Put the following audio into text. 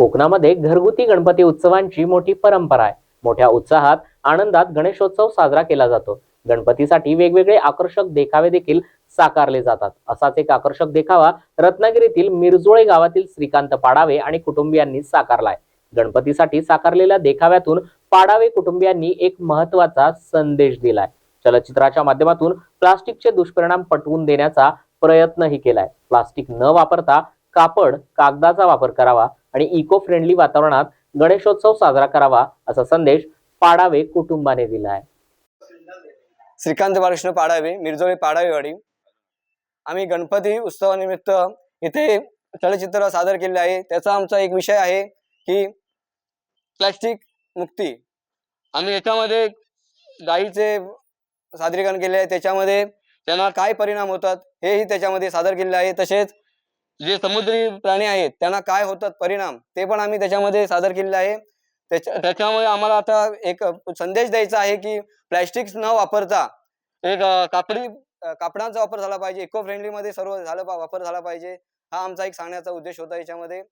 कोकणामध्ये घरगुती गणपती उत्सवांची मोठी परंपरा आहे. मोठ्या उत्साहात आनंदात गणेशोत्सव साजरा केला जातो. गणपतीसाठी वेगवेगळे आकर्षक देखावे देखील साकारले जातात. असाच एक आकर्षक देखावा रत्नागिरीतील मिरजोळे गावातील श्रीकांत पाडावे आणि कुटुंबियांनी साकारलाय. गणपतीसाठी साकारलेल्या देखाव्यातून पाडावे कुटुंबियांनी एक महत्त्वाचा संदेश दिलाय. चलचित्राच्या माध्यमातून प्लास्टिकचे दुष्परिणाम पटवून देण्याचा प्रयत्नही केलाय. प्लास्टिक न वापरता कापड कागदाचा वापर करावा आणि इको फ्रेंडली वातावरणात गणेशोत्सव साजरा करावा असा संदेश पाडावे कुटुंबाने दिला आहे. श्रीकांत बालकृष्ण पाडावे मिरजोळी पाडावेवाडी. आम्ही गणपती उत्सवानिमित्त इथे चलचित्र सादर केले आहे. त्याचा आमचा एक विषय आहे की प्लॅस्टिक मुक्ती. आम्ही याच्यामध्ये गाईचे सादरीकरण केले आहे. त्याच्यामध्ये त्यांना काय परिणाम होतात हेही त्याच्यामध्ये सादर केलेले आहे. तसेच जे समुद्री प्राणी आहेत त्यांना काय होतात परिणाम ते पण आम्ही त्याच्यामध्ये सादर केलेले आहे. त्याच्या त्याच्यामुळे आम्हाला आता एक संदेश द्यायचा आहे की प्लॅस्टिक न वापरता एक कापडी कापडांचा वापर झाला पाहिजे. इको फ्रेंडली मध्ये सर्व झालं वापर झाला पाहिजे. हा आमचा एक सांगण्याचा उद्देश होता याच्यामध्ये.